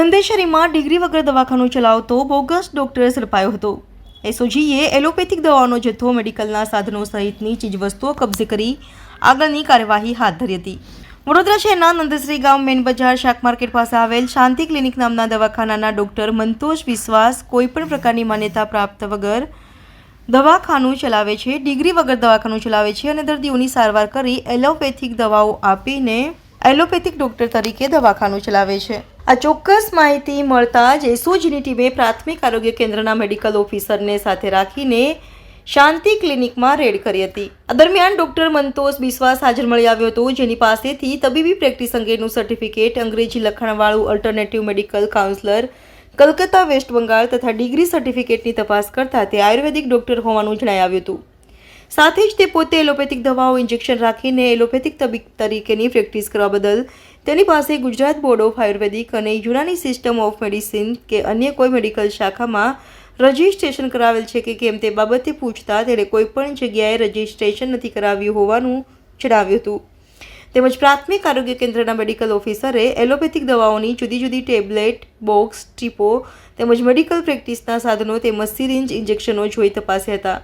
નંદેશ્વરીમાં degree વગર દવાખાનું ચલાવતો બોગસ ડોક્ટર ઝડપાયો હતો. એસઓજીએ એલોપેથિક દવાઓનો જથ્થો મેડિકલના સાધનો સહિતની ચીજવસ્તુઓ કબજે કરી આગળની કાર્યવાહી હાથ ધરી હતી. વડોદરા શહેરના નંદશ્રી ગામ મેન બજાર શાક માર્કેટ પાસે આવેલ શાંતિ ક્લિનિક નામના દવાખાનાના ડોક્ટર મંતોષ વિશ્વાસ કોઈપણ પ્રકારની માન્યતા પ્રાપ્ત વગર દવાખાનું ચલાવે છે, ડિગ્રી વગર દવાખાનું ચલાવે છે અને દર્દીઓની સારવાર કરી એલોપેથિક દવાઓ આપીને એલોપેથિક ડોક્ટર તરીકે દવાખાનું ચલાવે છે. આ ચોક્કસ માહિતી મળતા જ એસઓજીની ટીમે પ્રાથમિક આરોગ્ય કેન્દ્રના મેડિકલ ઓફિસરને સાથે રાખીને શાંતિ ક્લિનિકમાં રેડ કરી હતી. આ દરમિયાન ડોક્ટર મંતોષ બિસ્વાસ હાજર મળી આવ્યો હતો, જેની પાસેથી તબીબી પ્રેક્ટિસ અંગેનું સર્ટિફિકેટ અંગ્રેજી લખાણવાળું alternative medical counsellor Calcutta West Bengal તથા ડિગ્રી સર્ટિફિકેટની તપાસ કરતા તે આયુર્વેદિક ડોક્ટર હોવાનું જણાઈ આવ્યું હતું. સાથે જ તે પોતે એલોપેથિક દવાઓ ઇન્જેક્શન રાખીને એલોપેથિક તબીબ તરીકેની પ્રેક્ટિસ કરવા બદલ તેની પાસે ગુજરાત બોર્ડ ઓફ આયુર્વેદિક અને યુનાની સિસ્ટમ ઓફ મેડિસિન કે અન્ય કોઈ મેડિકલ શાખામાં રજિસ્ટ્રેશન કરાવેલ છે કે કેમ તે બાબતે પૂછતા તેણે કોઈપણ જગ્યાએ રજિસ્ટ્રેશન નથી કરાવ્યું હોવાનું જણાવ્યું હતું. તેમજ પ્રાથમિક આરોગ્ય કેન્દ્રના મેડિકલ ઓફિસરે એલોપેથિક દવાઓની જુદી જુદી ટેબ્લેટ, બોક્સ, ટીપો તેમજ મેડિકલ પ્રેક્ટિસના સાધનો તેમજ સિરિંજ ઇન્જેક્શનો જોઈ તપાસ્યા હતા.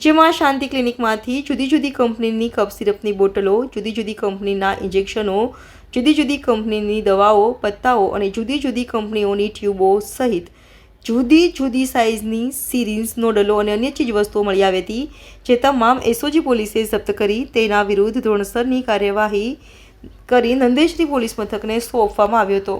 જેમાં શાંતિ ક્લિનિકમાંથી જુદી જુદી કંપનીની કફ સિરપની બોટલો, જુદી જુદી કંપનીના ઇન્જેક્શનો, જુદી જુદી કંપનીની દવાઓ, પત્તાઓ અને જુદી જુદી કંપનીઓની ટ્યુબો સહિત જુદી જુદી સાઇઝની સિરિન્સ, નોડલો અને અન્ય ચીજવસ્તુઓ મળી આવી હતી, જે તમામ એસઓજી પોલીસે જપ્ત કરી તેના વિરુદ્ધ ધોરણસરની કાર્યવાહી કરી નંદેશ્રી પોલીસ મથકને સોંપવામાં આવ્યો હતો.